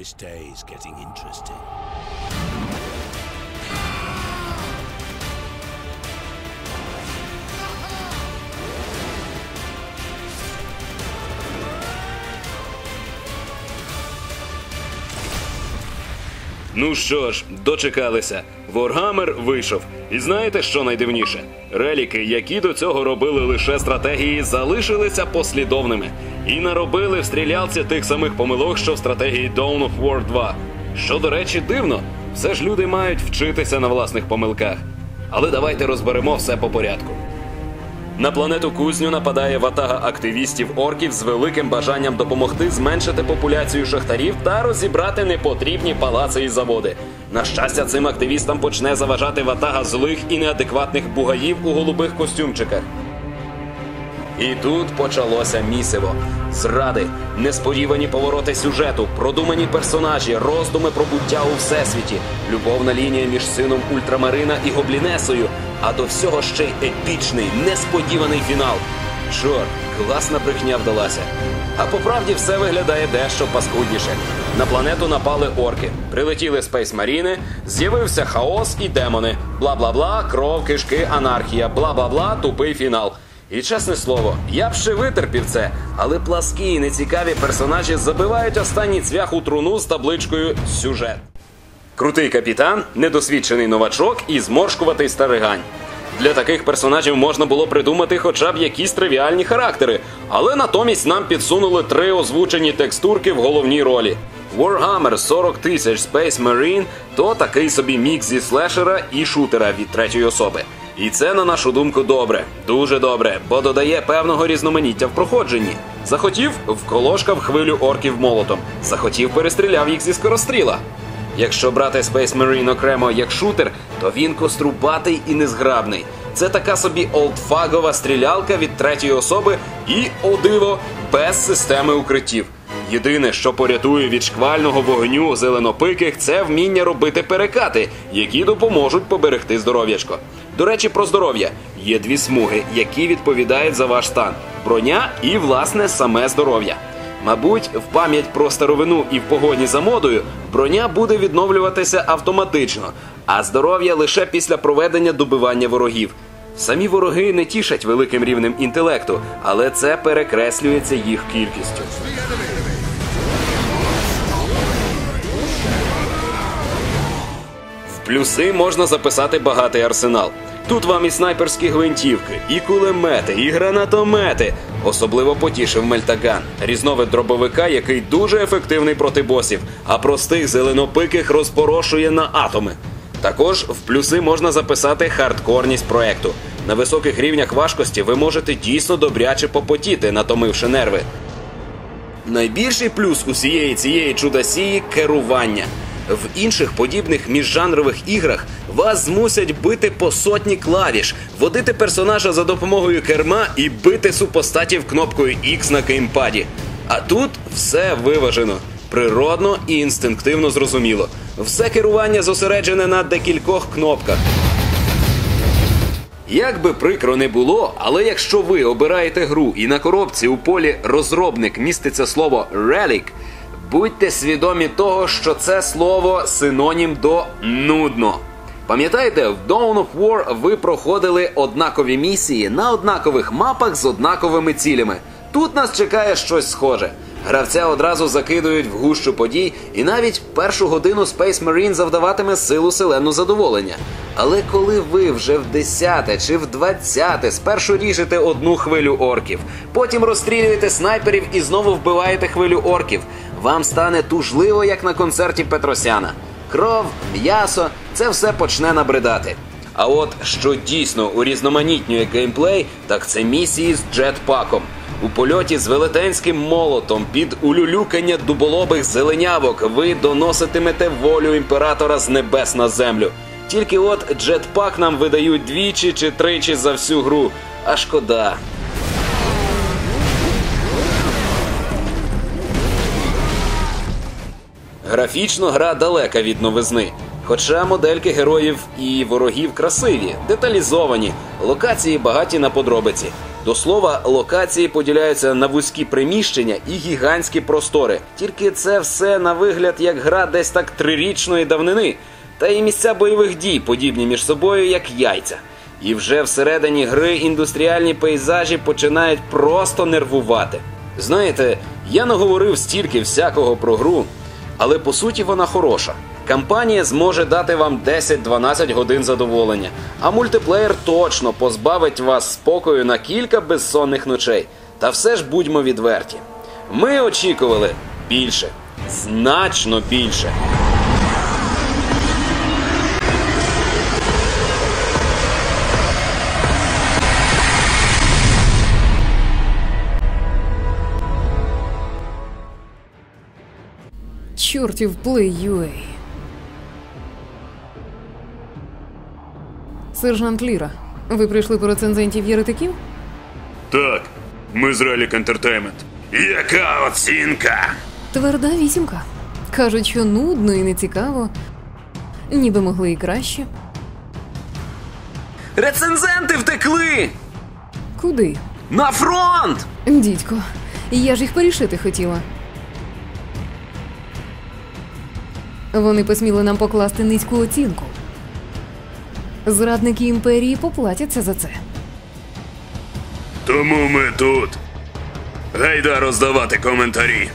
This day is getting interesting. Ну що ж, дочекалися. Воргамер вийшов. І знаєте, що найдивніше? Реліки, які до цього робили лише стратегії, залишилися послідовними і наробили в стрілялці тих самих помилок, що в стратегії Dawn of War 2. Що, до речі, дивно, все ж люди мають вчитися на власних помилках. Але давайте розберемо все по порядку. На планету Кузню нападає ватага активістів орків з великим бажанням допомогти зменшити популяцію шахтарів та розібрати непотрібні палаци і заводи. На щастя, цим активістам почне заважати ватага злих і неадекватних бугаїв у голубих костюмчиках. І тут почалося місиво. Зради, несподівані повороти сюжету, продумані персонажі, роздуми про буття у всесвіті, любовна лінія між сином Ультрамарина і Гоблінесою, а до всього ще й епічний, несподіваний фінал. Чорт, класна брехня вдалася. А по правді все виглядає дещо паскудніше. На планету напали орки, прилетіли спейсмаріни, з'явився хаос і демони. Бла бла бла, кров, кишки, анархія, бла бла бла, тупий фінал. І чесне слово, я б ще витерпів це, але пласкі і нецікаві персонажі забивають останній цвях у труну з табличкою Сюжет. Крутий капітан, недосвідчений новачок і зморшкуватий старигань. Для таких персонажів можна було придумати хоча б якісь тривіальні характери, але натомість нам підсунули три озвучені текстурки в головній ролі. Warhammer 40 тисяч Space Marine то такий собі мікс зі слешера і шутера від третьої особи. І це, на нашу думку, добре, дуже добре, бо додає певного різноманіття в проходженні. Захотів вколошкав хвилю орків молотом, захотів перестріляв їх зі скоростріла. Якщо брати Space Marine окремо як шутер, то він кострубатий і незграбний. Це така собі олдфагова стрілялка від третьої особи і, о диво, без системи укриттів. Єдине, що порятує від шквального вогню зеленопиких, це вміння робити перекати, які допоможуть поберегти здоров'ячко. До речі, про здоров'я є дві смуги, які відповідають за ваш стан: броня і, власне, саме здоров'я. Мабуть, в пам'ять про старовину і в погоні за модою броня буде відновлюватися автоматично, а здоров'я лише після проведення добивання ворогів. Самі вороги не тішать великим рівнем інтелекту, але це перекреслюється їх кількістю. Плюси можна записати багатий арсенал. Тут вам і снайперські гвинтівки, і кулемети, і гранатомети. Особливо потішив Мельтаган, різновид дробовика, який дуже ефективний проти босів, а простих зеленопиких розпорошує на атоми. Також в плюси можна записати хардкорність проекту. На високих рівнях важкості ви можете дійсно добряче попотіти, натомивши нерви. Найбільший плюс усієї цієї чудосії керування. В інших подібних міжжанрових іграх вас змусять бити по сотні клавіш, водити персонажа за допомогою керма і бити супостатів кнопкою X на геймпаді. А тут все виважено, природно і інстинктивно зрозуміло. Все керування зосереджене на декількох кнопках. Як би прикро не було, але якщо ви обираєте гру і на коробці у полі розробник міститься слово «Relic», будьте свідомі того, що це слово синонім до нудно. Пам'ятаєте, в Dawn of War ви проходили однакові місії на однакових мапах з однаковими цілями. Тут нас чекає щось схоже. Гравця одразу закидують в гущу подій, і навіть першу годину Space Marine завдаватиме силу селену задоволення. Але коли ви вже в десяте чи в двадцяте спершу ріжете одну хвилю орків, потім розстрілюєте снайперів і знову вбиваєте хвилю орків, вам стане тужливо, як на концерті Петросяна. Кров, м'ясо це все почне набридати. А от що дійсно урізноманітнює геймплей, так це місії з джетпаком. У польоті з велетенським молотом під улюлюкання дуболобих зеленявок ви доноситимете волю імператора з небес на землю. Тільки от джетпак нам видають двічі чи тричі за всю гру. А шкода. Графічно гра далека від новизни. Хоча модельки героїв і ворогів красиві, деталізовані, локації багаті на подробиці. До слова, локації поділяються на вузькі приміщення і гігантські простори. Тільки це все на вигляд як гра десь так трирічної давнини. Та і місця бойових дій подібні між собою, як яйця. І вже всередині гри індустріальні пейзажі починають просто нервувати. Знаєте, я наговорив стільки всякого про гру, але по суті вона хороша. Кампанія зможе дати вам 10-12 годин задоволення, а мультиплеєр точно позбавить вас спокою на кілька безсонних ночей. Та все ж будьмо відверті. Ми очікували більше, значно більше. Чортів плей UA. Сержант Ліра, ви прийшли по рецензентів єретиків? Так, ми з Relic Entertainment. Яка оцінка? Тверда вісімка. Кажуть, що нудно і нецікаво. Ніби могли і краще. Рецензенти втекли! Куди? На фронт! Дідько, я ж їх порішити хотіла. Вони посміли нам покласти низьку оцінку. Зрадники імперії поплатяться за це. Тому ми тут. Гайда роздавати коментарі.